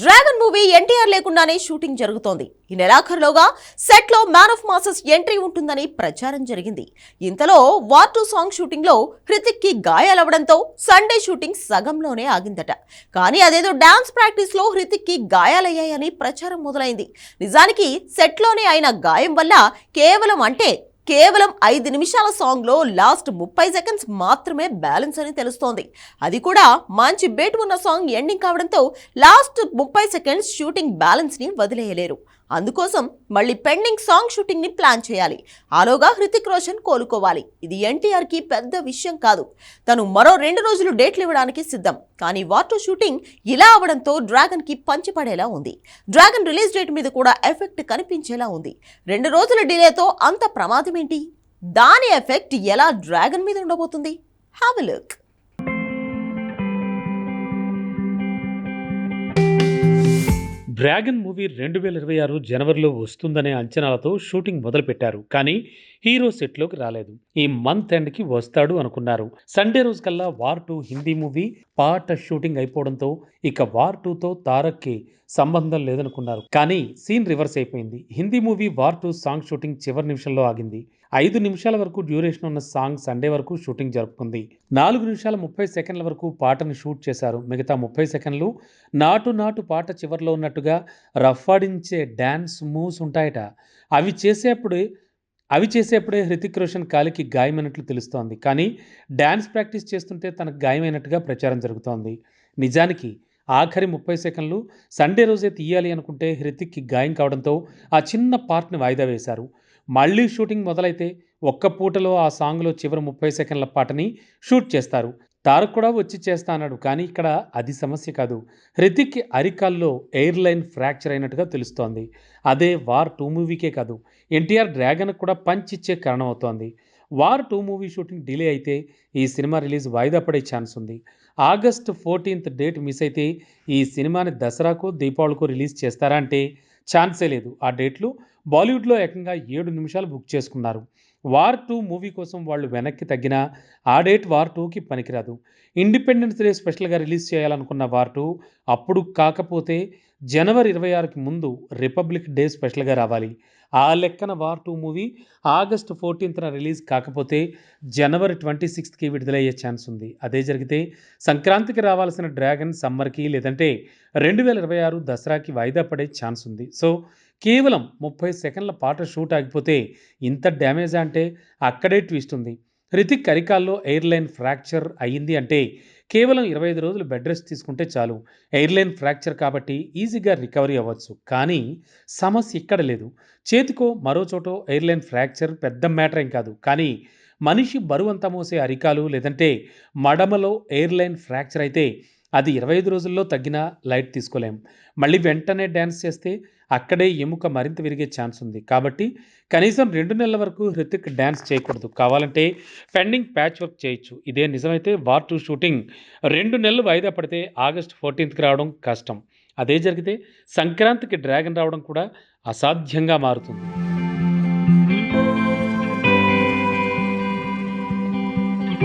Dragon movie NTR లేకుండానే shooting జరుగుతోంది. ఈ నెలాఖరులోగా సెట్లో మ్యాన్ ఆఫ్ మాసెస్ ఎంట్రీ ఉంటుందని ప్రచారం జరిగింది. ఇంతలో వార్ టూ సాంగ్ షూటింగ్లో హృతిక్కి గాయాలవడంతో సండే షూటింగ్ సగంలోనే ఆగిందట. కానీ అదేదో డాన్స్ ప్రాక్టీస్లో హృతిక్కి గాయాలయ్యాయని ప్రచారం మొదలైంది. నిజానికి సెట్లోనే అయిన గాయం వల్ల కేవలం అంటే కేవలం ఐదు నిమిషాల సాంగ్లో లాస్ట్ ముప్పై సెకండ్స్ మాత్రమే బ్యాలెన్స్ అని తెలుస్తోంది. అది కూడా మంచి బేట్ ఉన్న సాంగ్ ఎండింగ్ కావడంతో లాస్ట్ ముప్పై సెకండ్స్ షూటింగ్ బ్యాలెన్స్ని వదిలేయలేరు. అందుకోసం మళ్ళీ పెండింగ్ సాంగ్ షూటింగ్ని ప్లాన్ చేయాలి. ఆలోగా హృతిక్ రోషన్ కోలుకోవాలి. ఇది ఎన్టీఆర్కి పెద్ద విషయం కాదు. తను మరో రెండు రోజులు డేట్లు ఇవ్వడానికి సిద్ధం. కానీ వాటర్ షూటింగ్ ఇలా అవడంతో డ్రాగన్కి పంచిపడేలా ఉంది. డ్రాగన్ రిలీజ్ డేట్ మీద కూడా ఎఫెక్ట్ కనిపించేలా ఉంది. రెండు రోజుల డిలేతో అంత ప్రమాదం ఏంటి దాని ఎఫెక్ట్ ఎలా డ్రాగన్ మీద ఉండబోతుంది? Have look. డ్రాగన్ మూవీ రెండు వేల ఇరవై ఆరు జనవరిలో వస్తుందనే అంచనాలతో షూటింగ్ మొదలుపెట్టారు కానీ హీరో సెట్లోకి రాలేదు. ఈ మంత్ ఎండ్కి వస్తాడు అనుకున్నారు. సండే రోజు కల్లా వార్ టూ హిందీ మూవీ పాట షూటింగ్ అయిపోవడంతో ఇక వార్ టూతో తారక్కి సంబంధం లేదనుకున్నారు. కానీ సీన్ రివర్స్ అయిపోయింది. Hindi movie war two song shooting చివరి నిమిషంలో ఆగింది. ఐదు నిమిషాల వరకు డ్యూరేషన్ ఉన్న సాంగ్ సండే వరకు షూటింగ్ జరుపుకుంది. నాలుగు నిమిషాల ముప్పై సెకండ్ల వరకు పాటను షూట్ చేశారు. మిగతా ముప్పై సెకండ్లు నాటు నాటు పాట చివరిలో ఉన్నట్టుగా రఫాడించే డ్యాన్స్ మూవ్స్ ఉంటాయట. అవి చేసేప్పుడే అవి చేసేప్పుడే హృతిక్ రోషన్ కాలికి గాయమైనట్లు తెలుస్తోంది. కానీ డ్యాన్స్ ప్రాక్టీస్ చేస్తుంటే తనకు గాయమైనట్టుగా ప్రచారం జరుగుతోంది. నిజానికి ఆఖరి ముప్పై సెకండ్లు సండే రోజే తీయాలి అనుకుంటే హృతిక్కి గాయం కావడంతో ఆ చిన్న పార్ట్ని వాయిదా వేశారు. మళ్ళీ షూటింగ్ మొదలైతే ఒక్క పూటలో ఆ సాంగ్లో చివరి ముప్పై సెకండ్ల పాటని షూట్ చేస్తారు. తారక్ కూడా వచ్చి చేస్తా అన్నాడు కానీ ఇక్కడ అది సమస్య కాదు. హృతిక్ అరికాల్లో ఎయిర్లైన్ ఫ్రాక్చర్ అయినట్టుగా తెలుస్తోంది. అదే వార్ టూ మూవీకే కాదు ఎన్టీఆర్ డ్రాగన్ కూడా పంచ్ ఇచ్చే కారణం అవుతోంది war two movie shooting delay అయితే ఈ సినిమా రిలీజ్ వాయిదా పడే ఛాన్స్ ఉంది. ఆగస్ట్ ఫోర్టీన్త్ డేట్ మిస్ అయితే ఈ సినిమాని దసరాకు దీపావళికో రిలీజ్ చేస్తారా అంటే ఛాన్సే లేదు. ఆ డేట్లు బాలీవుడ్లో ఏకంగా ఏడు నిమిషాలు బుక్ చేసుకున్నారు. వార్ టూ మూవీ కోసం వాళ్ళు వెనక్కి తగ్గినా ఆ డేట్ వార్ టూకి పనికిరాదు. ఇండిపెండెన్స్ డే స్పెషల్గా రిలీజ్ చేయాలనుకున్న వార్ టూ అప్పుడు కాకపోతే జనవరి ఇరవై ఆరుకి ముందు రిపబ్లిక్ డే స్పెషల్గా రావాలి. ఆ లెక్కన వార్ టూ మూవీ ఆగస్టు ఫోర్టీన్త్న రిలీజ్ కాకపోతే జనవరి ట్వంటీ సిక్స్త్కి విడుదలయ్యే ఛాన్స్ ఉంది. అదే జరిగితే సంక్రాంతికి రావాల్సిన డ్రాగన్ సమ్మర్కి లేదంటే రెండు వేల ఇరవై ఆరు దసరాకి వాయిదా పడే ఛాన్స్ ఉంది. సో కేవలం ముప్పై సెకండ్ల పాట షూట్ ఆగిపోతే ఇంత డ్యామేజ్ అంటే అక్కడే ట్విస్ట్ ఉంది. హృతిక్ అరికాల్లో ఎయిర్లైన్ ఫ్రాక్చర్ అయ్యింది అంటే కేవలం ఇరవై ఐదు రోజులు బెడ్ రెస్ట్ తీసుకుంటే చాలు. ఎయిర్లైన్ ఫ్రాక్చర్ కాబట్టి ఈజీగా రికవరీ అవ్వచ్చు. కానీ సమస్య ఇక్కడ లేదు. చేతికో మరో చోటో ఎయిర్లైన్ ఫ్రాక్చర్ పెద్ద మ్యాటర్ ఏం కాదు. కానీ మనిషి బరువంతా మోసే అరికాలు లేదంటే మడమలో ఎయిర్లైన్ ఫ్రాక్చర్ అయితే అది ఇరవై ఐదు రోజుల్లో తగ్గినా లైట్ తీసుకోలేం. మళ్ళీ వెంటనే డ్యాన్స్ చేస్తే అక్కడే ఎముక మరింత విరిగే ఛాన్స్ ఉంది. కాబట్టి కనీసం రెండు నెలల వరకు హృతిక్ డ్యాన్స్ చేయకూడదు. కావాలంటే పెండింగ్ ప్యాచ్ వర్క్ చేయొచ్చు. ఇదే నిజమైతే వార్ టూ షూటింగ్ రెండు నెలలు వాయిదా పడితే ఆగస్ట్ ఫోర్టీన్త్కి రావడం కష్టం. అదే జరిగితే సంక్రాంతికి డ్రాగన్ రావడం కూడా అసాధ్యంగా మారుతుంది.